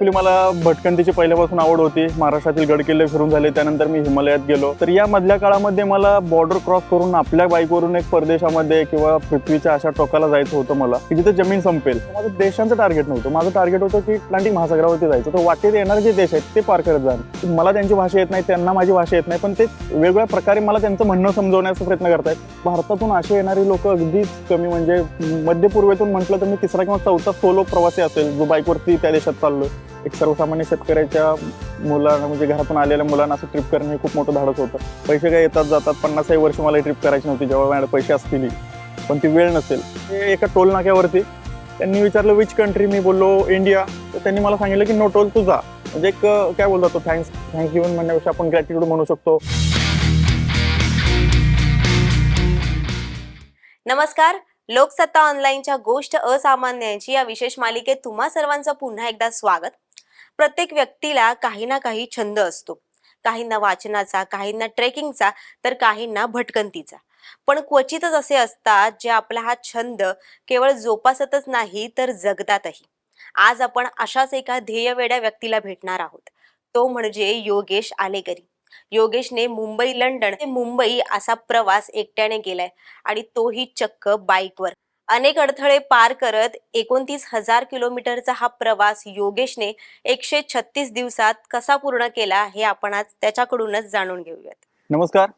Actually मला भटकंतीची पहिल्यापासून आवड होती. महाराष्ट्रातील गडकिल्ले फिरून झाले त्यानंतर मी हिमालयात गेलो. तर या मधल्या काळामध्ये मला बॉर्डर क्रॉस करून आपल्या बाईकवरून एक परदेशामध्ये किंवा पृथ्वीच्या अशा टोकाला जायचं होतं मला. की जिथे जमीन संपेल. माझं देशांचं टार्गेट नव्हतं. माझं टार्गेट होतं की अटलांटिक महासागरावरती जायचं. तर वाटेत येणारे जे देश आहेत ते पार करत जाण. मला त्यांची भाषा येत नाही त्यांना माझी भाषा येत नाही. पण ते वेगवेगळ्या प्रकारे मला त्यांचं म्हणणं समजवण्याचा प्रयत्न करतायत. भारतातून असे येणारे लोक अगदीच कमी. म्हणजे मध्य पूर्वेतून म्हटलं तर मी तिसरा किंवा चौथा सोलो प्रवासी असेल जो बाईकवरती त्या देशात चाललो एक सर्वसामान्य शेतकऱ्याच्या मुलांना म्हणजे घरातून आलेल्या मुलांना असं ट्रिप करणे हे खूप मोठं धाडस होतं. पैसे काय येतात जातात पन्नासही वर्ष मला ट्रिप करायची नव्हती जेव्हा माझ्याकडे पैसे असतील. पण ती वेळ नसेल. हे एका टोल नाक्यावरती त्यांनी विचारलं विच कंट्री मी बोललो इंडिया तर त्यांनी मला सांगितलं की नो टोल तुझा म्हणजे एक काय बोलतो तो थँक्स थँक यू म्हणण्यापेक्षा आपण ग्रॅटिट्यूड म्हणू शकतो. नमस्कार. लोकसत्ता ऑनलाईनच्या गोष्ट असामान्यांची या विशेष मालिकेत तुम्हा सर्वांचं पुन्हा एकदा स्वागत. प्रत्येक व्यक्तीला काही ना काही छंद असतो. काहींना वाचनाचा काहींना ट्रेकिंगचा तर काहींना भटकंतीचा. पण क्वचितच असे असतात जे आपला हा छंद केवळ जोपासतच नाही तर जगतातही. आज आपण अशाच एका ध्येयवेड्या व्यक्तीला भेटणार आहोत. तो म्हणजे योगेश आलेकरी. योगेशने मुंबई लंडन ते मुंबई असा प्रवास एकट्याने केलाय आणि तोही चक्क बाईकवर. अनेक अडथळे पार करत एकोणतीस हजार किलोमीटरचा हा प्रवास योगेशने एकशे छत्तीस दिवसात कसा पूर्ण केला हे आपण आज त्याच्याकडूनच जाणून घेऊयात. नमस्कार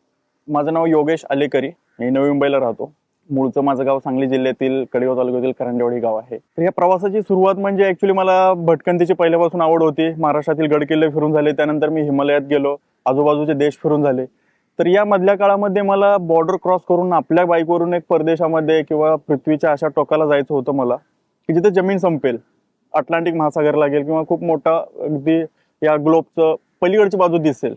माझं नाव योगेश आलेकरी मी नवी मुंबईला राहतो. मूळचं माझं गाव सांगली जिल्ह्यातील कडेगाव तालुक्यातील करंडेवाडी गाव आहे. तर या प्रवासाची सुरुवात म्हणजे ऍक्च्युली मला भटकंतीची पहिल्यापासून आवड होती. महाराष्ट्रातील गडकिल्ले फिरून झाले. त्यानंतर मी हिमालयात गेलो. आजूबाजूचे देश फिरून झाले. तर या मधल्या काळामध्ये मला बॉर्डर क्रॉस करून आपल्या बाईकवरून एक परदेशामध्ये किंवा पृथ्वीच्या अशा टोकाला जायचं होतं मला की जिथे जमीन संपेल. अटलांटिक महासागर लागेल किंवा खूप मोठा अगदी या ग्लोबचं पलीकडची बाजू दिसेल.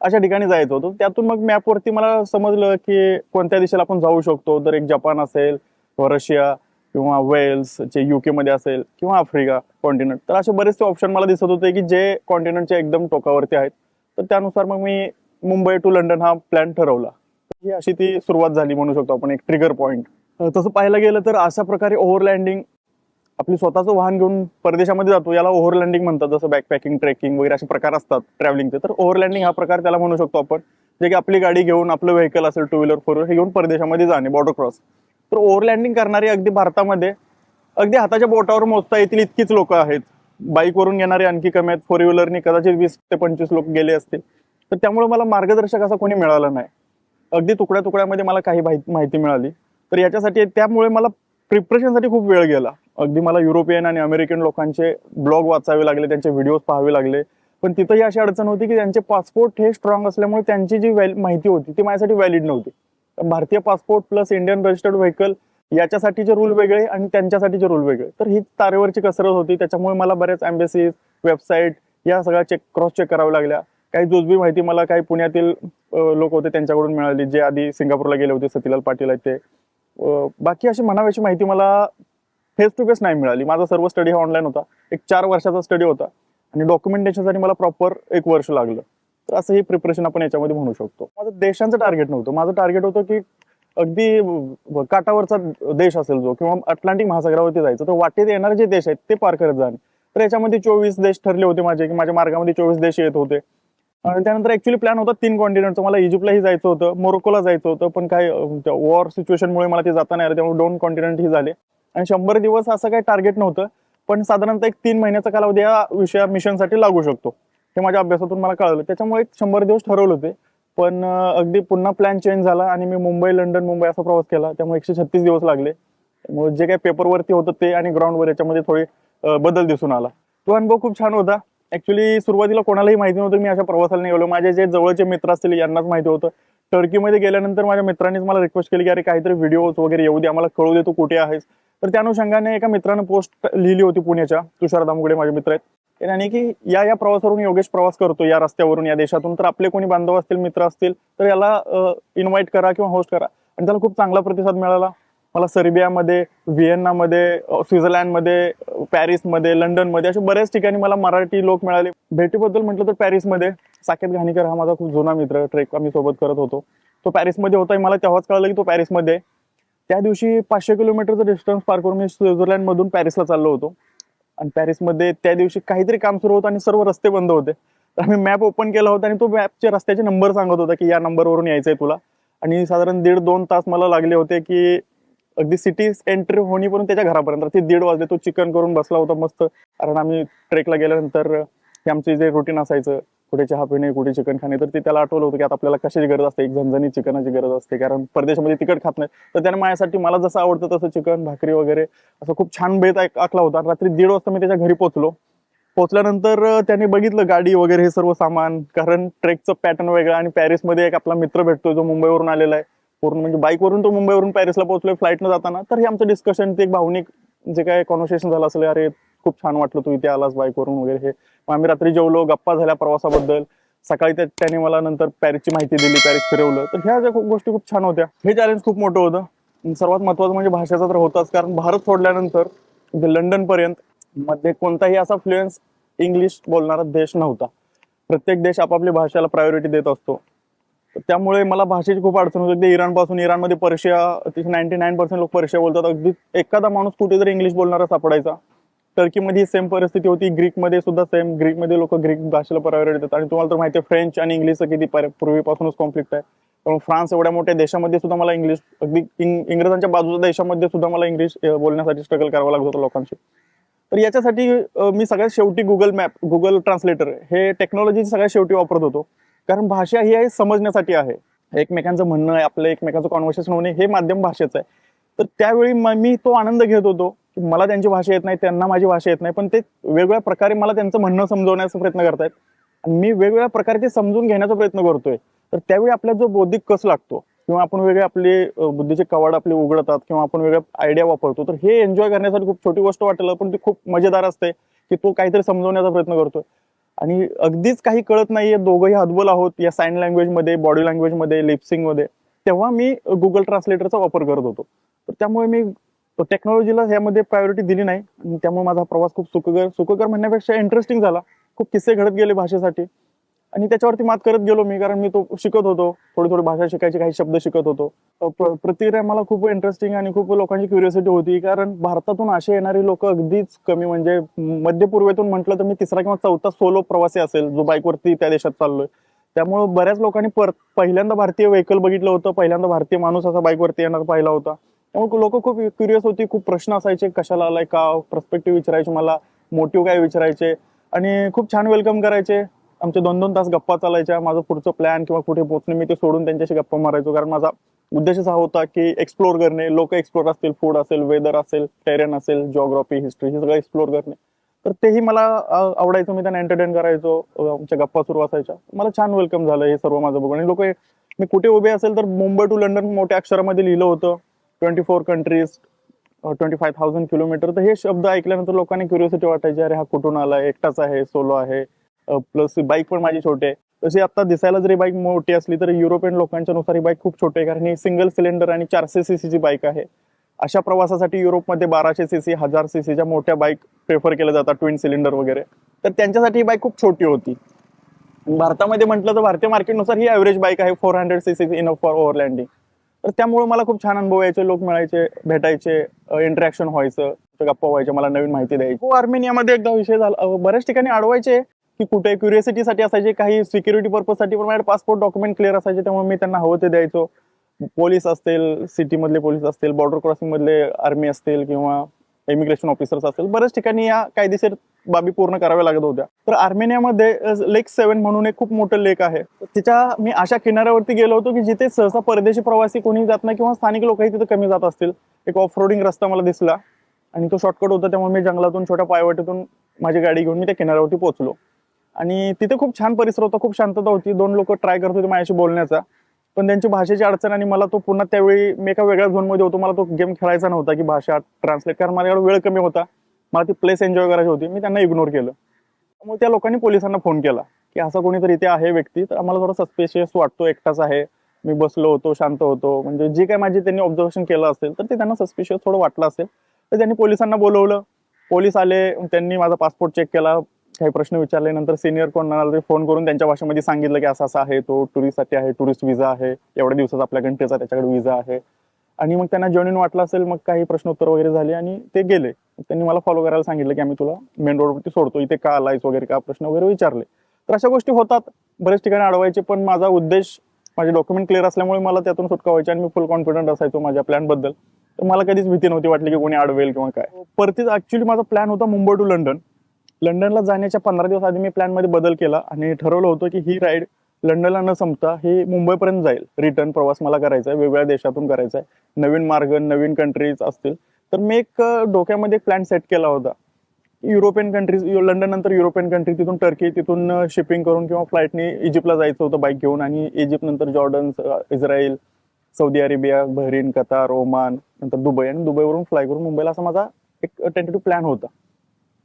अशा ठिकाणी जायचं होतं. त्यातून मग मॅपवरती मला समजलं की कोणत्या दिशेला आपण जाऊ शकतो. तर एक जपान असेल किंवा रशिया किंवा वेल्स जे युके मध्ये असेल किंवा आफ्रिका कॉन्टिनेंट तर असे बरेचसे ऑप्शन मला दिसत होते की जे कॉन्टिनेंटच्या एकदम टोकावरती आहेत. तर त्यानुसार मग मी मुंबई टू लंडन हा प्लॅन ठरवला. ही अशी ती सुरुवात झाली म्हणू शकतो आपण एक ट्रिगर पॉईंट तसं पाहायला गेलं तर अशा प्रकारे ओव्हरलँडिंग आपली स्वतःचं वाहन घेऊन परदेशामध्ये जातो याला ओव्हरलँडिंग म्हणतात जसं बॅकपॅकिंग ट्रेकिंग वगैरे असे प्रकार असतात ट्रॅव्हलिंगचे तर ओव्हरलँडिंग हा प्रकार त्याला म्हणू शकतो आपण जे की आपली गाडी घेऊन आपलं व्हेकल असेल टू व्हीलर फोर व्हीलर हे घेऊन परदेशामध्ये जाणे बॉर्डर क्रॉस तर ओव्हरलँडिंग करणारे अगदी भारतामध्ये अगदी हाताच्या बोटावर मोजता येतील इतकीच लोक आहेत. बाईकवरून येणारे आणखी कमी आहेत फोर व्हीलरनी कदाचित वीस ते पंचवीस लोक गेले असतील. तर त्यामुळे मला मार्गदर्शक असा कोणी मिळाला नाही. अगदी तुकड्या तुकड्यामध्ये मला काही माहिती माहिती मिळाली. तर याच्यासाठी त्यामुळे मला प्रिपरेशनसाठी खूप वेळ गेला. अगदी मला युरोपियन आणि अमेरिकन लोकांचे ब्लॉग वाचावे लागले त्यांचे व्हिडिओज पाहावे लागले. पण तिथंही अशी अडचण होती की त्यांचे पासपोर्ट हे स्ट्रॉंग असल्यामुळे त्यांची जी माहिती होती ती माझ्यासाठी व्हॅलिड नव्हती. भारतीय passport plus Indian registered vehicle याच्यासाठीचे rule वेगळे आणि त्यांच्यासाठीचे रूल वेगळे. तर ही तारेवरची कसरत होती त्याच्यामुळे मला बऱ्याच अँबेसीज वेबसाईट या सगळ्या चेक क्रॉस चेक कराव्या लागल्या. काही जोजबी माहिती मला काही पुण्यातील लोक होते त्यांच्याकडून मिळाली जे आधी सिंगापूरला गेले होते सतीलाल पाटील आहेत ते. बाकी अशी म्हणाव्याची माहिती मला फेस टू फेस नाही मिळाली. माझा सर्व स्टडी हा ऑनलाईन होता. एक चार वर्षाचा स्टडी होता. आणि डॉक्युमेंटेशनसाठी मला प्रॉपर एक वर्ष लागलं. तर असं हे प्रिपरेशन आपण याच्यामध्ये म्हणू शकतो. माझं देशांचं टार्गेट नव्हतं. माझं टार्गेट होतं की अगदी काटावरचा काठावरचा देश असेल जो किंवा अटलांटिक महासागरावरती जायचं तर वाटेत येणारे जे देश आहेत ते पार करत जाणे. तर याच्यामध्ये चोवीस देश ठरले होते माझे की माझ्या मार्गामध्ये चोवीस देश येत होते. आणि त्यानंतर ऍक्च्युली प्लॅन होता तीन कॉन्टिनेंटचं मला इजिप्तलाही जायचं होतं मोरोकोला जायचं होतं पण काय वॉर सिच्युएशनमुळे मला ते जाता नाही आलं त्यामुळे दोन कॉन्टिनेंट ही झाले. आणि शंभर दिवस असं काही टार्गेट नव्हतं पण साधारणतः एक तीन महिन्याचा कालावधी या विषया मिशनसाठी लागू शकतो. हे माझ्या अभ्यासातून मला कळलं. त्याच्यामुळे एक शंभर दिवस ठरवले होते पण अगदी पुन्हा प्लॅन चेंज झाला आणि मी मुंबई लंडन मुंबई असा प्रवास केला. त्यामुळे एकशे छत्तीस दिवस लागले. जे काही पेपरवरती होतं ते आणि ग्राउंडवर याच्यामध्ये थोडे बदल दिसून आला. तो अनुभव खूप छान होता. ऍक्च्युली सुरुवातीला कोणालाही माहिती नव्हतं मी अशा प्रवासाला निघालो. माझे जे जवळचे मित्र असतील यांनाच माहिती होतं. टर्कीमध्ये गेल्यानंतर माझ्या मित्रांनीच मला रिक्वेस्ट केली की अरे काहीतरी व्हिडिओज वगैरे येऊ दे आम्हाला कळू दे तू कुठे आहेस. तर त्या अनुषंगाने एका मित्रानं पोस्ट लिहिली होती पुण्याच्या. तुषार दामगुडे माझे मित्र आहेत. त्याने की या या प्रवासावरून योगेश प्रवास करतो या रस्त्यावरून या देशातून. तर आपले कोणी बांधव असतील मित्र असतील तर याला इन्व्हाइट करा किंवा होस्ट करा. आणि त्याला खूप चांगला प्रतिसाद मिळाला. मला सर्बियामध्ये व्हिएन्नामध्ये स्वित्झर्लंडमध्ये पॅरिसमध्ये लंडनमध्ये असे बऱ्याच ठिकाणी मला मराठी लोक मिळाले. भेटीबद्दल म्हटलं तर पॅरिसमध्ये. साकेत घाणीकर हा माझा खूप जुना मित्र ट्रेक आम्ही सोबत करत होतो. तो पॅरिसमध्ये होता. मला तेव्हाच कळलं की तो पॅरिसमध्ये. त्या दिवशी पाचशे किलोमीटरचं डिस्टन्स पार करून मी स्वित्झर्लंडमधून पॅरिसला चाललो होतो. आणि पॅरिसमध्ये त्या दिवशी काहीतरी काम सुरू होतं आणि सर्व रस्ते बंद होते. तर आम्ही मॅप ओपन केला होता आणि तो मॅपचे रस्त्याचे नंबर सांगत होता की या नंबरवरून यायचं आहे तुला. आणि साधारण दीड दोन तास मला लागले होते की अगदी सिटी एंट्री होणीपर्यंत त्याच्या घरापर्यंत. ते दीड वाजले तो चिकन करून बसला होता मस्त. कारण आम्ही ट्रेकला गेल्यानंतर हे आमचे जे रुटीन असायचं कुठे चहा पिणे कुठे चिकन खाणे तर ते त्याला आठवलं होतं की आता आपल्याला कशाची गरज असते? एक झणझणी चिकनाची गरज असते. कारण परदेशामध्ये तिखट खात नाही. तर त्याने माझ्यासाठी मला जसं आवडतं तसं चिकन भाकरी वगैरे असं खूप छान बेत आखला होता. रात्री दीड वाजता मी त्याच्या घरी पोहोचलो. पोहोचल्यानंतर त्याने बघितलं गाडी वगैरे हे सर्व सामान. कारण ट्रेकचं पॅटर्न वेगळं आणि पॅरिसमध्ये एक आपला मित्र भेटतो जो मुंबईवरून आलेला आहे. पूर्ण म्हणजे बाईकवरून तो मुंबईवरून पॅरिसला पोहोचलोय फ्लाईटनं जाताना. तर हे आमचं डिस्कशन ते एक भावनिक जे काय कॉन्व्हर्सेशन झालं असेल अरे खूप छान वाटलं तू इथे आलास बाईकवरून वगैरे हे. मग आम्ही रात्री जेवलो गप्पा झाल्या प्रवासाबद्दल. सकाळी त्याने मला नंतर पॅरिसची माहिती दिली पॅरिस फिरवलं. तर ह्या ज्या खूप गोष्टी खूप छान होत्या. हे चॅलेंज खूप मोठं होतं. सर्वात महत्वाचं म्हणजे भाषेचा तर होताच कारण भारत सोडल्यानंतर लंडन पर्यंत मध्ये कोणताही असा फ्लुएन्स इंग्लिश बोलणारा देश नव्हता. प्रत्येक देश आपापल्या भाषेला प्रायोरिटी देत असतो. त्यामुळे मला भाषेची खूप अडचण होती अगदी इराणपासून इराणमध्ये पर्शिया नाईन्टी नाईन पर्सेंट लोक पर्शिया बोलतात. अगदी एखादा माणूस कुठेतरी इंग्लिश बोलणारा सापडायचा. टर्कीमध्ये सेम परिस्थिती होती. ग्रीकमध्ये सुद्धा सेम ग्रीकमध्ये लोक ग्रीक भाषेला प्रायोरिटी देतात. आणि तुम्हाला तर माहिती आहे फ्रेंच आणि इंग्लिशचं किती पूर्वीपासूनच कॉन्फ्लिक्ट आहे. त्यामुळे फ्रान्स एवढ्या मोठ्या देशामध्ये सुद्धा मला इंग्लिश अगदी इंग्रजांच्या बाजूच्या देशामध्ये सुद्धा मला इंग्लिश बोलण्यासाठी स्ट्रगल करावं लागत होतं लोकांशी. तर याच्यासाठी मी सगळ्यात शेवटी गुगल मॅप गुगल ट्रान्सलेटर हे टेक्नॉलॉजी सगळ्यात शेवटी वापरत होतो. कारण भाषा ही आहे समजण्यासाठी आहे. एकमेकांचं म्हणणं आहे आपलं एकमेकांचं कॉन्व्हर्सेशन होणे हे माध्यम भाषेचं आहे. तर त्यावेळी मी तो आनंद घेत होतो की मला त्यांची भाषा येत नाही त्यांना माझी भाषा येत नाही पण ते वेगवेगळ्या प्रकारे मला त्यांचं म्हणणं समजवण्याचा प्रयत्न करतायत. आणि मी वेगवेगळ्या प्रकारे ते समजून घेण्याचा प्रयत्न करतोय. तर त्यावेळी आपला जो बौद्धिक कस लागतो किंवा आपण वेगळे आपले बुद्धीचे कवाड आपले उघडतात किंवा आपण वेगळ्या आयडिया वापरतो तर हे एन्जॉय करण्यासाठी खूप छोटी गोष्ट वाटेल पण ती खूप मजेदार असते की तो काहीतरी समजवण्याचा प्रयत्न करतोय. आणि अगदीच काही कळत नाहीये दोघंही हतबल आहोत या साईन लँग्वेजमध्ये बॉडी लँग्वेजमध्ये लिप्सिंगमध्ये तेव्हा मी गुगल ट्रान्सलेटरचा वापर करत होतो. तर त्यामुळे मी टेक्नॉलॉजीला ह्यामध्ये प्रायोरिटी दिली नाही. त्यामुळे माझा प्रवास खूप सुखकर सुखकर म्हणण्यापेक्षा इंटरेस्टिंग झाला. खूप किस्से घडत गेले भाषेसाठी. आणि त्याच्यावरती मात करत गेलो मी कारण मी तो शिकत होतो. थोडी थोडी भाषा शिकायचे काही शब्द शिकत होतो. प्र- प्रतिक्रिया मला खूप इंटरेस्टिंग आणि खूप लोकांची क्युरियोसिटी होती कारण भारतातून असे येणारे लोक अगदीच कमी म्हणजे मध्य पूर्वेतून म्हटलं तर मी तिसरा किंवा चौथा सोलो प्रवासी असेल जो बाईकवरती त्या देशात चाललोय. त्यामुळे बऱ्याच लोकांनी पर पहिल्यांदा भारतीय व्हेकल बघितलं होतं पहिल्यांदा भारतीय माणूस असा बाईकवरती येणार पाहिला होता. त्यामुळे लोक खूप क्युरियस होती खूप प्रश्न असायचे कशाला आलाय का प्रस्पेक्टिव्ह विचारायचे मला मोटिव्ह काय विचारायचे आणि खूप छान वेलकम करायचे. आमचे दोन दोन तास गप्पा चालायच्या माझं पुढचं प्लॅन किंवा कुठे पोहोचणे मी ते सोडून त्यांच्याशी गप्पा मारायचो. कारण माझा उद्देशच हा होता की एक्सप्लोर करणे लोक एक्सप्लोर असतील फूड असेल वेदर असेल टेरेन असेल जॉग्राफी हिस्ट्री हे सगळं एक्सप्लोर करणे. तर तेही मला आवडायचं. मी त्यांना एंटरटेन करायचो आमच्या गप्पा सुरू असायच्या. मला छान वेलकम झालं हे सर्व माझं बघून. आणि लोक मी कुठे उभे असेल तर मुंबई टू लंडन मोठ्या अक्षरामध्ये लिहिलं होतं. Twenty four countries twenty five thousand kilometre तर हे शब्द ऐकल्यानंतर लोकांनी क्युरियोसिटी वाटायची अरे हा कुठून आलाय? एकटाच आहे? सोलो आहे? प्लस बाईक पण माझी छोटी आहे. तशी आता दिसायला जरी बाईक मोठी असली तरी युरोपियन लोकांच्या नुसार ही बाईक खूप छोटी आहे. कारण ही सिंगल सिलेंडर आणि चारशे सीसीची बाईक आहे. अशा प्रवासासाठी युरोपमध्ये बाराशे सीसी हजार सीसीच्या मोठ्या बाईक प्रेफर केल्या जातात ट्विन सिलेंडर वगैरे. तर त्यांच्यासाठी ही बाईक खूप छोटी होती. भारतामध्ये म्हटलं तर भारतीय मार्केटनुसार ही ॲव्हरेज बाईक आहे four hundred CC enough for overlanding तर त्यामुळे मला खूप छान अनुभव यायचे लोक मिळायचे भेटायचे इंटरॅक्शन व्हायचं गप्पा व्हायचे मला नवीन माहिती द्यायची. हो आर्मेनियामध्ये एकदा विषय झाला बऱ्याच ठिकाणी अडवायचे की कुठे क्युरियोसिटीसाठी असायचे काही सिक्युरिटी पर्पजसाठी पण माझ्या पासपोर्ट डॉक्युमेंट क्लिअर असायचे त्यामुळे मी त्यांना हवं ते द्यायचो. पोलीस असतील सिटी मधले पोलीस असतील बॉर्डर क्रॉसिंग मधले आर्मी असतील किंवा इमिग्रेशन ऑफिसर्स असतील बऱ्याच ठिकाणी या कायदेशीर बाबी पूर्ण कराव्या लागत होत्या. तर आर्मेनियामध्ये लेक सेवन म्हणून एक खूप मोठं लेक आहे. तिच्या मी अशा किनाऱ्यावरती गेलो होतो की जिथे सहसा परदेशी प्रवासी कोणी जात नाही किंवा स्थानिक लोकही तिथे कमी जात असतील. एक ऑफ रोडिंग रस्ता मला दिसला आणि तो शॉर्टकट होता त्यामुळे मी जंगलातून छोट्या पायवाटीतून माझी गाडी घेऊन मी त्या किनाऱ्यावरती पोहोचलो. आणि तिथे खूप छान परिसर होता खूप शांतता होती. दोन लोक ट्राय करत होते माझ्याशी बोलण्याचा. पण त्यांची भाषेची अडचण आणि मला तो पुन्हा त्यावेळी मी एका वेगळ्या झोनमध्ये होतो. मला तो गेम खेळायचा नव्हता की भाषा ट्रान्सलेट कारण माझ्याकडे वेळ कमी होता. मला ती प्लेस एन्जॉय करायची होती. मी त्यांना इग्नोर केलं. मग त्या लोकांनी पोलिसांना फोन केला की असं कोणीतरी इथे आहे व्यक्ती. तर आम्हाला थोडा सस्पेशियस वाटतो. एकटाच आहे. मी बसलो होतो शांत होतो. म्हणजे जे काय माझी त्यांनी ऑब्झर्वेशन केलं असेल तर ते त्यांना सस्पिशियस थोडं वाटलं असेल. तर त्यांनी पोलिसांना बोलवलं. पोलीस आले. त्यांनी माझा पासपोर्ट चेक केला. काही प्रश्न विचारले नंतर सिनियर कोण ते फोन करून त्यांच्या भाषेमध्ये सांगितलं की असं असं आहे तो टुरिस्टसाठी आहे टुरिस्ट विजा आहे एवढ्या दिवसाचा आपल्या कंट्रीचा त्याच्याकडे विजा आहे. आणि मग त्यांना जेन्युन वाटलं असेल मग काही प्रश्नोत्तर वगैरे झाले आणि ते गेले. त्यांनी मला फॉलो करायला सांगितलं की आम्ही तुला मेन रोडवरती सोडतो इथे का आलायस वगैरे का प्रश्न वगैरे विचारले. तर अशा गोष्टी होतात बरेच ठिकाणी अडवायचे पण माझा उद्देश माझे डॉक्युमेंट क्लिअर असल्यामुळे मला त्यातून सुटका व्हायची आणि मी फुल कॉन्फिडंट असायचो माझ्या प्लॅनबद्दल तर मला कधीच भीती नव्हती वाटली की कोणी अडवेल किंवा काय. परतीच ऍक्च्युली माझा प्लॅन होता मुंबई टू लंडन लंडनला जाण्याच्या पंधरा दिवस आधी मी प्लॅनमध्ये बदल केला आणि ठरवलं होतं की ही राईड लंडनला न संपता ही मुंबईपर्यंत जाईल. रिटर्न प्रवास मला करायचा आहे वेगवेगळ्या देशातून करायचा आहे. नवीन मार्ग नवीन कंट्रीज असतील. तर मी एक डोक्यामध्ये डोक्यामध्ये प्लॅन सेट केला होता. युरोपियन कंट्रीज लंडन नंतर युरोपियन कंट्री तिथून टर्की तिथून शिपिंग करून किंवा फ्लाईटने इजिप्तला जायचं होतं बाईक घेऊन आणि इजिप्त नंतर Jordan Israel Saudi Arabia Bahrain Qatar Oman नंतर दुबई आणि दुबईवरून फ्लाय करून मुंबईला असा माझा एक टेंटेटिव्ह प्लॅन होता.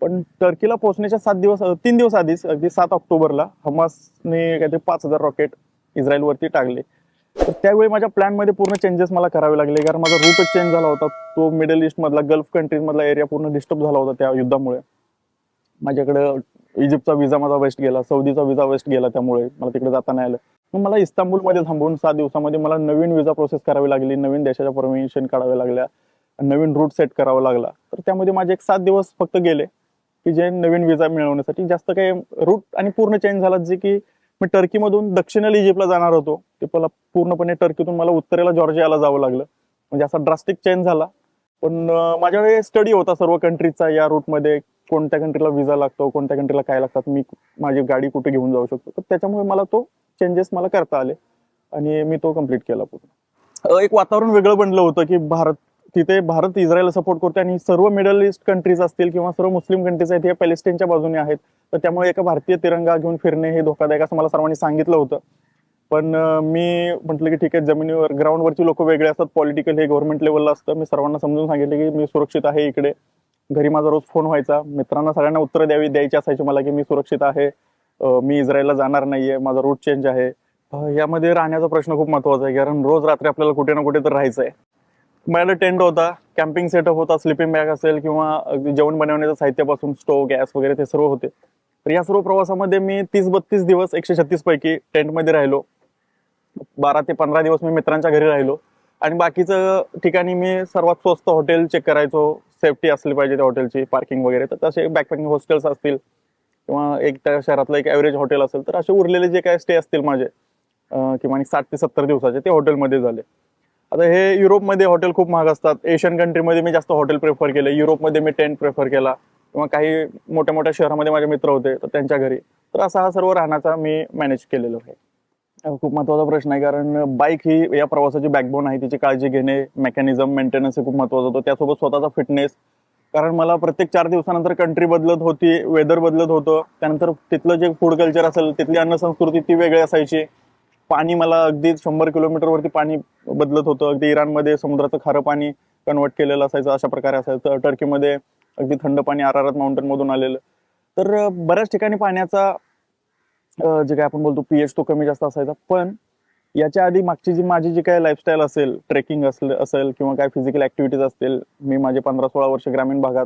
पण टर्कीला पोहोचण्याच्या सात दिवस तीन दिवस आधीच अगदी सात ऑक्टोबरला हमासने काहीतरी पाच हजार रॉकेट इस्रायलवरती टाकले. तर त्यावेळी माझ्या प्लॅनमध्ये पूर्ण चेंजेस मला करावे लागले कारण माझा रूटच चेंज झाला होता. तो मिडल ईस्टमधला गल्फ कंट्रीजमधला एरिया पूर्ण डिस्टर्ब झाला होता त्या युद्धामुळे. माझ्याकडे इजिप्तचा विजा माझा वेस्ट गेला सौदीचा विजा वेस्ट गेला त्यामुळे मला तिकडे जाता नाही आलं. मग मला इस्तांबूलमध्ये थांबून सात दिवसामध्ये मला नवीन विजा प्रोसेस करावी लागली नवीन देशाच्या परमिशन काढाव्या लागल्या नवीन रूट सेट करावा लागला. तर त्यामध्ये माझे एक सात दिवस फक्त गेले. की जे नवीन विजा मिळवण्यासाठी जास्त काही रूट आणि पूर्ण चेंज झाला जे की मी टर्कीमधून दक्षिणेला इजिप्तला जाणार होतो. ते मला पूर्णपणे टर्कीतून मला उत्तरेला जॉर्जियाला जावं लागलं. म्हणजे असा ड्रास्टिक चेंज झाला. पण माझ्याकडे स्टडी होता सर्व कंट्रीजचा या रूटमध्ये कोणत्या कंट्रीला विजा लागतो कोणत्या कंट्रीला काय लागतात मी माझी गाडी कुठे घेऊन जाऊ शकतो. तर त्याच्यामुळे मला तो चेंजेस मला करता आले. आणि मी तो कंप्लीट केला पूर्ण. एक वातावरण वेगळं बनलं होतं की भारत तिथे भारत इस्रायल सपोर्ट करतो आणि सर्व मिडल ईस्ट कंट्रीज असतील किंवा सर्व मुस्लिम कंट्रीज आहेत हे पॅलेस्टाईनच्या बाजूने आहेत. तर त्यामुळे एका भारतीय तिरंगा घेऊन फिरणे हे धोकादायक असं मला सर्वांनी सांगितलं होतं. पण मी म्हटलं की ठीक आहे जमिनीवर ग्राउंडवरची लोक वेगळे असतात पॉलिटिकल हे गव्हर्नमेंट लेवलला असतं. मी सर्वांना समजून सांगितलं की मी सुरक्षित आहे इकडे. घरी माझा रोज फोन व्हायचा. मित्रांना सगळ्यांना उत्तर द्यावी द्यायची असायची मला की मी सुरक्षित आहे. मी इस्रायलला जाणार नाहीये माझा रूट चेंज आहे. यामध्ये राहण्याचा प्रश्न खूप महत्त्वाचा आहे कारण रोज रात्री आपल्याला कुठे ना कुठे तर राहायचं आहे माझ्याकडे टेंट होता कॅम्पिंग सेटअप होता स्लिपिंग बॅग असेल किंवा जेवण बनवण्याच्या साहित्यापासून स्टोव गॅस वगैरे ते सर्व होते. तर या सर्व प्रवासामध्ये मी तीस बत्तीस दिवस एकशे छत्तीस पैकी टेंटमध्ये राहिलो. बारा ते पंधरा दिवस मी मित्रांच्या घरी राहिलो. आणि बाकीचं ठिकाणी मी सर्वात स्वस्त हॉटेल चेक करायचो. सेफ्टी असली पाहिजे त्या हॉटेलची पार्किंग वगैरे. तर तसे बॅकपॅकिंग हॉस्टेल्स असतील किंवा एक त्या शहरातलं एक ॲव्हरेज हॉटेल असेल तर असे उरलेले जे काय स्टे असतील माझे किमान साठ ते सत्तर दिवसाचे ते हॉटेलमध्ये झाले. आता हे युरोपमध्ये हॉटेल खूप महाग असतात. एशियन कंट्रीमध्ये मी जास्त हॉटेल प्रेफर केले युरोपमध्ये मी टेंट प्रेफर केला. किंवा काही मोठ्या मोठ्या शहरामध्ये माझे मित्र होते तर त्यांच्या घरी. तर असा हा सर्व राहण्याचा मी मॅनेज केलेलो आहे. खूप महत्त्वाचा प्रश्न आहे कारण बाईक ही या प्रवासाची बॅकबोन आहे. तिची काळजी घेणे मेकॅनिझम मेंटेनन्स हे खूप महत्वाचं होतं. त्यासोबत स्वतःचा फिटनेस कारण मला प्रत्येक चार दिवसानंतर कंट्री बदलत होती वेदर बदलत होतं. त्यानंतर तिथलं जे फूड कल्चर असेल तिथली अन्न संस्कृती ती वेगळी असायची. पाणी मला अगदी शंभर किलोमीटरवरती पाणी बदलत होतं. अगदी इराणमध्ये समुद्राचं खारं पाणी कन्वर्ट केलेलं असायचं अशा प्रकारे असायचं. टर्कीमध्ये अगदी थंड पाणी आरारात माउंटेन मधून आलेलं. तर बऱ्याच ठिकाणी पाण्याचा जे काय आपण बोलतो पीएच तो कमी जास्त असायचा. पण याच्या आधी मागची जी माझी जी काय लाईफस्टाईल असेल ट्रेकिंग असेल असेल किंवा काय फिजिकल ऍक्टिव्हिटीज असतील मी माझे पंधरा सोळा वर्ष ग्रामीण भागात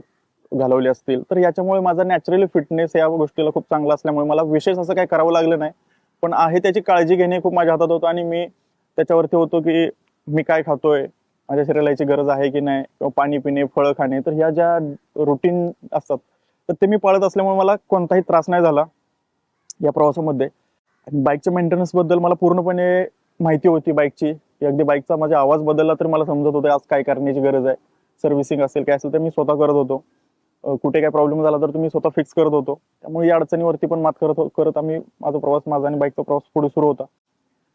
घालवले असतील. तर याच्यामुळे माझा नॅचरली फिटनेस या गोष्टीला खूप चांगला असल्यामुळे मला विशेष असं काय करावं लागलं नाही. पण आहे त्याची काळजी घेणे खूप माझ्या हातात होतं आणि मी त्याच्यावरती होतो की मी काय खातोय माझ्या शरीराला याची गरज आहे की नाही किंवा पाणी पिणे फळं खाणे तर ह्या ज्या रुटीन असतात तर ते मी पाळत असल्यामुळे मला कोणताही त्रास नाही झाला या प्रवासामध्ये. आणि बाईकच्या मेंटेनन्सबद्दल मला पूर्णपणे माहिती होती बाईकची की अगदी बाईकचा माझा आवाज बदलला तर मला समजत होतं आज काय करण्याची गरज आहे सर्व्हिसिंग असेल काय असेल तर मी स्वतः करत होतो. कुठे काय प्रॉब्लेम झाला तर तुम्ही स्वतः फिक्स करत होतो. त्यामुळे या अडचणीवरती पण मात करत हो- करत आम्ही माझा प्रवास माझा आणि बाईकचा प्रवास पुढे सुरू होता.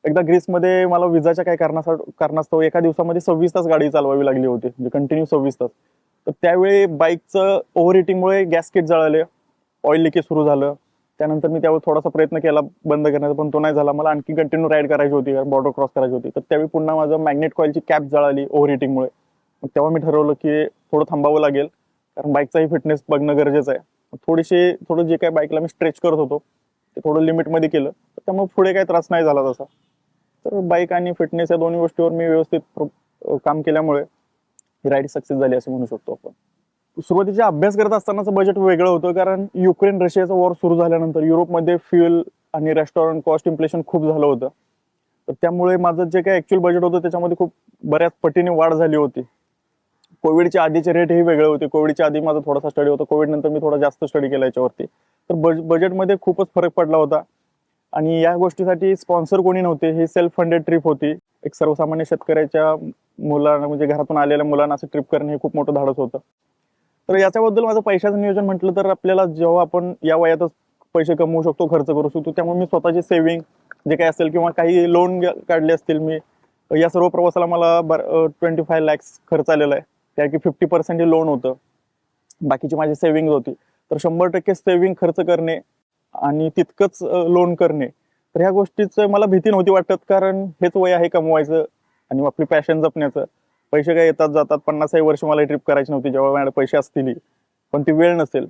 एकदा ग्रीसमध्ये मला विजाच्या काही कारणासाठी कारणास्तव एका दिवसामध्ये सव्वीस तास गाडी चालवावी लागली होती. म्हणजे कंटिन्यू सव्वीस तास. तर त्यावेळी बाईकचं ओव्हर हिटिंगमुळे गॅसकेट जळाले. ऑइल लिकेज सुरू झालं. त्यानंतर मी त्यावेळी थोडासा प्रयत्न केला. बंद करण्याचा पण तो नाही झाला. मला आणखी कंटिन्यू राईड करायची होती. बॉर्डर क्रॉस करायची होती. तर त्यावेळी पुन्हा माझं मॅग्नेट कॉईलची कॅप जळाली ओव्हर हिटिंगमुळे तेव्हा मी ठरवलं की थोडं थांबावं लागेल. कारण बाईकचाही फिटनेस बघणं गरजेचं आहे. थोडीशी थोडं जे काय बाईकला मी स्ट्रेच करत होतो ते थोडं लिमिटमध्ये केलं तर त्यामुळे पुढे काही त्रास नाही झाला तसा. तर बाईक आणि फिटनेस या दोन्ही गोष्टीवर मी व्यवस्थित काम केल्यामुळे ही राईड सक्सेस झाली असं म्हणू शकतो आपण. सुरुवातीच्या अभ्यास करत असतानाचं बजेट वेगळं होतं कारण युक्रेन रशियाचा वॉर सुरू झाल्यानंतर युरोपमध्ये फ्युएल आणि रेस्टॉरंट कॉस्ट इन्फ्लेशन खूप झालं होतं. तर त्यामुळे माझं जे काही ॲक्च्युअल बजेट होतं त्याच्यामध्ये खूप बऱ्याच पटीने वाढ झाली होती. कोविडच्या आधीचे रेट हे वेगळे होते. कोविडच्या आधी माझा थोडासा स्टडी होता. कोविड नंतर मी थोडा जास्त स्टडी केला याच्यावरती. तर बज बजेटमध्ये खूपच फरक पडला होता. आणि या गोष्टीसाठी स्पॉन्सर कोणी नव्हते. हे सेल्फ फंडेड ट्रिप होती. एक सर्वसामान्य शेतकऱ्याच्या मुलांना म्हणजे घरातून आलेल्या मुलांना असं ट्रिप करणे हे खूप मोठं धाडस होतं. तर याच्याबद्दल माझं पैशाचं नियोजन म्हटलं तर आपल्याला जेव्हा आपण या वयातच पैसे कमवू शकतो खर्च करू शकतो त्यामुळे मी स्वतःची सेव्हिंग जे काही असेल किंवा काही लोन काढले असतील मी या सर्व प्रवासाला मला ट्वेंटी फाय लॅक्स खर्च आलेला आहे. त्यापैकी फिफ्टी पर्सेंट लोन होतं. बाकीची माझी सेव्हिंग होती. तर शंभर टक्के सेव्हिंग खर्च करणे आणि तितकंच लोन करणे. तर ह्या गोष्टीचं मला भीती नव्हती वाटत कारण हेच वय आहे कमवायचं आणि आपली पॅशन जपण्याचं. पैसे काय येतात जातात. पन्नासही वर्ष मला ट्रिप करायची नव्हती जेव्हा माझ्याकडे पैसे असतील. पण ती वेळ नसेल.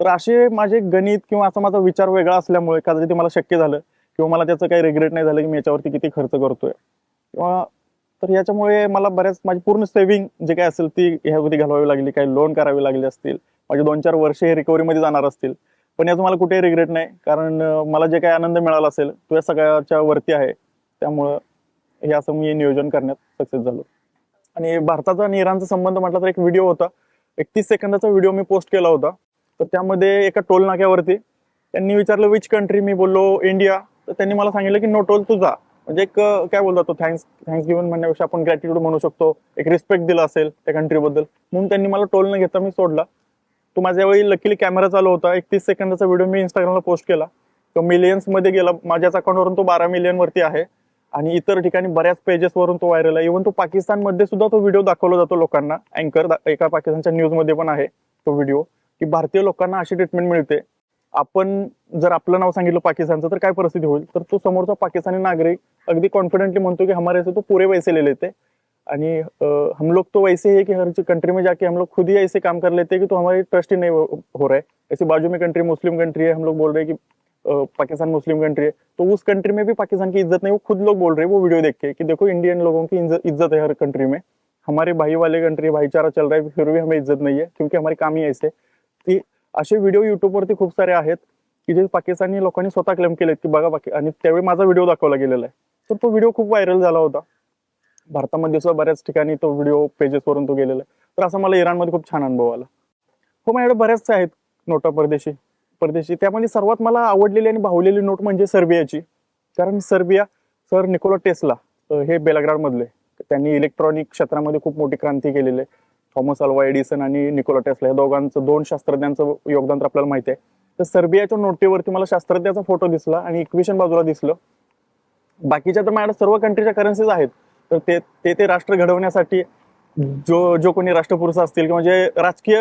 तर असे माझे गणित किंवा असा माझा विचार वेगळा असल्यामुळे कदाचित ते मला शक्य झालं किंवा मला त्याचं काही रिग्रेट नाही झालं की मी याच्यावरती किती खर्च करतोय. किंवा तर याच्यामुळे मला बऱ्याच माझी पूर्ण सेव्हिंग जे काय असेल ती ह्यामध्ये घालवावी लागली. काही लोन करावी लागले असतील. माझे दोन चार वर्ष हे रिकव्हरीमध्ये जाणार असतील. पण याचं मला कुठेही रिग्रेट नाही. कारण मला जे काही आनंद मिळाला असेल तो या सगळ्याच्या वरती आहे. त्यामुळं हे असं मी नियोजन करण्यात सक्सेस झालो. आणि भारताचा आणि इराणचा संबंध म्हटला तर एक व्हिडिओ होता. एकतीस सेकंदाचा व्हिडिओ मी पोस्ट केला होता. तर त्यामध्ये एका टोल नाक्यावरती त्यांनी विचारलं विच कंट्री मी बोललो इंडिया तर त्यांनी मला सांगितलं की नो टोल तू जा. म्हणजे एक काय बोलतात तो थँक्स थँक्स गिव्हन म्हणण्यापेक्षा आपण ग्रॅटिट्यूड म्हणू शकतो. एक रिस्पेक्ट दिला असेल त्या कंट्रीबद्दल म्हणून त्यांनी मला टोल न घेता मी सोडला. तो माझ्या वेळी लकीली कॅमेरा चालू होता. एकतीस सेकंदाचा व्हिडिओ मी इंस्टाग्रामला पोस्ट केला. तो मिलियन्समध्ये मध्ये गेला. माझ्याच अकाउंटवरून तो बारा मिलियन वरती आहे. आणि इतर ठिकाणी बऱ्याच पेजेसवरून तो व्हायरल आहे. इव्हन तो पाकिस्तानमध्ये सुद्धा तो व्हिडिओ दाखवला जातो लोकांना. अँकर एका पाकिस्तानच्या न्यूजमध्ये पण आहे तो व्हिडिओ की भारतीय लोकांना अशी ट्रीटमेंट मिळते. आपण जर आपलं नाव सांगितलं पाकिस्तानचं तर काय परिस्थिती होईल? तर तो समोरचा पाकिस्तानी नागरिक अगदी कॉन्फिडेंटली म्हणतो की हमारे से तो पुरे पैसे ले लेते. आणि हम लोग तो वैसे है कि हर कंट्री में जाके हम लोग खुद ही ऐसे काम कर लेते हैं कि तो हमारी ट्रस्ट ही नहीं हो, हो, रहा है। ऐसे बाजू में कंट्री मुस्लिम कंट्री है हम लोग बोल रहे हैं कि पाकिस्तान मुस्लिम कंट्री है। तो उस कंट्री में भी पाकिस्तान की इज्जत नहीं वो खुद लोग बोल रहे हैं वो वीडियो देख के कि देखो इंडियन लोगों की इज्जत- है हर कंट्री में। हमारे भाई वाले कंट्री भाईचारा चल रहा है फिर भी हमें इज्जत नहीं है क्योंकि हमारे काम ही ऐसे। की असे व्हिडिओ युट्यूबवरती खूप सारे आहेत की जे पाकिस्तानी लोकांनी स्वतः क्लेम केलेत की बघा बाकी आणि त्यावेळी माझा व्हिडिओ दाखवला गेलेला आहे. तर तो व्हिडिओ खूप व्हायरल झाला होता. भारतामध्ये सुद्धा बऱ्याच ठिकाणी तो व्हिडिओ पेजेसवरून तो गेलेला आहे. तर असा मला इराणमध्ये खूप छान अनुभव आला. हो माझ्याकडे बऱ्याच आहेत नोटा परदेशी परदेशी. त्यामध्ये सर्वात मला आवडलेली आणि भावलेली नोट म्हणजे सर्बियाची. कारण सर्बिया सर निकोला टेस्ला हे बेलाग्राडमधले. त्यांनी इलेक्ट्रॉनिक क्षेत्रामध्ये खूप मोठी क्रांती केलेली आहे. थॉमस अल्वा एडिसन आणि निकोला टेस्ला या दोघांचं दोन शास्त्रज्ञांचं योगदान तर आपल्याला माहिती आहे. तर सर्बियाच्या नोटेवरती मला शास्त्रज्ञाचा फोटो दिसला आणि इक्वेशन बाजूला दिसलं. बाकीच्या तर माझ्या सर्व कंट्रीच्या करन्सीज आहेत. तर ते ते ते राष्ट्र घडवण्यासाठी जो जो कोणी राष्ट्रपुरुष असतील किंवा जे राजकीय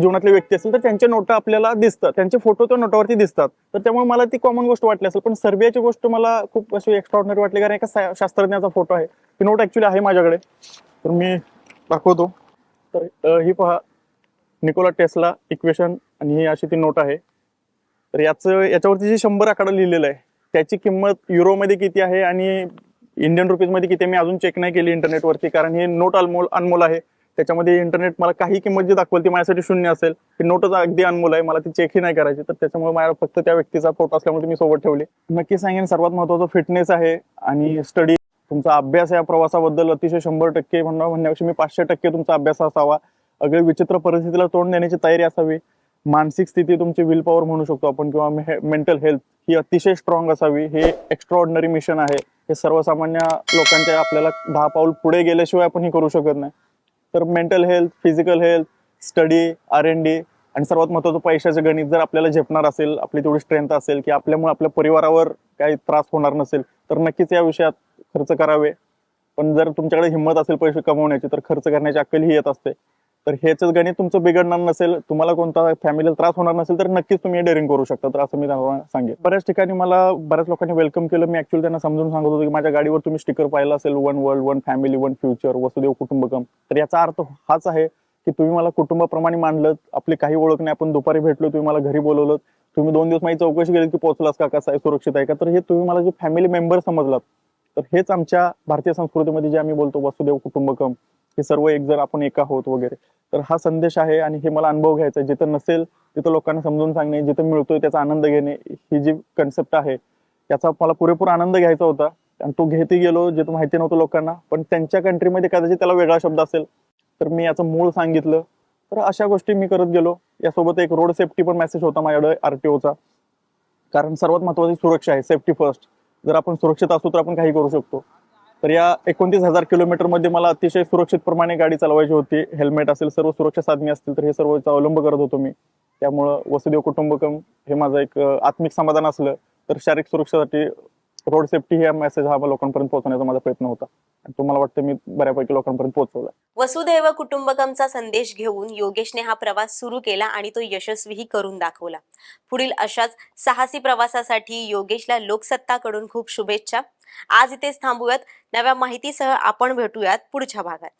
जीवनातले व्यक्ती असतील तर त्यांच्या नोटा आपल्याला दिसतात. त्यांचे फोटो त्या नोटावरती दिसतात. तर त्यामुळे मला ती कॉमन गोष्ट वाटली असेल. पण सर्बियाची गोष्ट मला खूप अशी एक्स्ट्रॉर्डनरी वाटली कारण एका शास्त्रज्ञाचा फोटो आहे. ती नोट ऍक्च्युली आहे माझ्याकडे. तर मी दाखवतो. तर ही पहा निकोला टेस्ला इक्वेशन आणि ही अशी ती नोट आहे. तर याचं याच्यावरती जे शंभर आकडा लिहिलेलं आहे त्याची किंमत युरोमध्ये किती आहे आणि इंडियन रुपीजमध्ये किती आहे मी अजून चेक नाही केली इंटरनेटवरती कारण हे नोट अनमोल अनमोल आहे. त्याच्यामध्ये इंटरनेट मला काही किंमत जी दाखवली ती माझ्यासाठी शून्य असेल. ती नोटच अगदी अनमोल आहे मला ती चेकही नाही करायची. तर त्याच्यामुळे माझ्या फक्त त्या व्यक्तीचा फोटो असल्यामुळे मी सोबत ठेवली. नक्की सांगेन सर्वात महत्वाचं फिटनेस आहे आणि स्टडी तुमचा अभ्यास या प्रवासाबद्दल अतिशय शंभर टक्के म्हणणं म्हणण्यापेक्षा मी पाचशे टक्के तुमचा अभ्यास असावा. अगदी विचित्र परिस्थितीला तोंड देण्याची तयारी असावी. मानसिक स्थिती तुमची विल पॉवर म्हणू शकतो आपण किंवा मेंटल हेल्थ ही अतिशय स्ट्रॉंग असावी. हे एक्स्ट्रॉर्डनरी मिशन आहे. हे सर्वसामान्य लोकांच्या आपल्याला दहा पाऊल पुढे गेल्याशिवाय आपण हे करू शकत नाही. तर mental health physical health study R N D आणि सर्वात महत्त्वाचं पैशाचं गणित जर आपल्याला झेपणार असेल आपली तेवढी स्ट्रेंथ असेल की आपल्यामुळे आपल्या परिवारावर काही त्रास होणार नसेल तर नक्कीच या विषयात खर्च करावे. पण जर तुमच्याकडे हिंमत असेल पैसे कमवण्याची तर खर्च करण्याची अक्कल ही येत असते. तर हेच गणित तुमचं बिघडणार नसेल तुम्हाला कोणता फॅमिलीला त्रास होणार नसेल तर नक्कीच तुम्ही डेअरिंग करू शकता तर असं मी त्यांना सांगेन. बऱ्याच ठिकाणी मला बऱ्याच लोकांनी वेलकम केलं. मी ऍक्च्युअली त्यांना समजून सांगत होतो की माझ्या गाडीवर तुम्ही स्टिकर पाहिला असेल one world one family one future Vasudev कुटुंबकम. तर याचा अर्थ हाच आहे की तुम्ही मला कुटुंबाप्रमाणे मानलं आपली काही ओळख नाही आपण दुपारी भेटलो तुम्ही मला घरी बोलवलं तुम्ही दोन दिवस माझी चौकशी केली की पोहोचलास का कसं आहे सुरक्षित आहे का? तर हे तुम्ही मला जे फॅमिली मेंबर समजलात तर हेच आमच्या भारतीय संस्कृतीमध्ये जे आम्ही बोलतो वसुदेव कुटुंबकम हे सर्व एक जर आपण एका आहोत वगैरे तर हा संदेश आहे आणि हे मला अनुभव घ्यायचा आहे. जिथं नसेल तिथं लोकांना समजून सांगणे जिथं मिळतोय त्याचा आनंद घेणे ही जी कन्सेप्ट आहे याचा मला पुरेपूर आनंद घ्यायचा होता. आणि तो घेते गेलो जिथं माहिती नव्हतं लोकांना पण त्यांच्या कंट्रीमध्ये कदाचित त्याला वेगळा शब्द असेल. तर मी याचं मूळ सांगितलं. तर अशा गोष्टी मी करत गेलो. यासोबत एक रोड सेफ्टी पण मेसेज होता माझ्याकडे आरटीओचा कारण सर्वात महत्वाची सुरक्षा आहे सेफ्टी फर्स्ट जर आपण सुरक्षित असू तर आपण काही करू शकतो. तर या एकोणतीस हजार किलोमीटरमध्ये मला अतिशय सुरक्षितप्रमाणे गाडी चालवायची होती. हेल्मेट असेल सर्व सुरक्षा साधने असतील तर हे सर्व अवलंब करत होतो मी. त्यामुळं वसुदेव कुटुंबकम हे माझं एक आत्मिक समाधान असलं तर शारीरिक सुरक्षेसाठी रोड सेफ्टी हा मेसेज हा लोकांपर्यंत पोहोचवण्याचा माझा प्रयत्न होता. तुम्हाला वाटतं मी बऱ्यापैकी लोकांपर्यंत पोहोचवला वसुदैव कुटुंबकमचा संदेश घेऊन योगेशने हा प्रवास सुरू केला आणि तो यशस्वीही करून दाखवला. पुढील अशाच साहसी प्रवासासाठी योगेशला लोकसत्ताकडून खूप शुभेच्छा. आज इथेच थांबूयात. नव्या माहितीसह आपण भेटूयात पुढच्या भागात.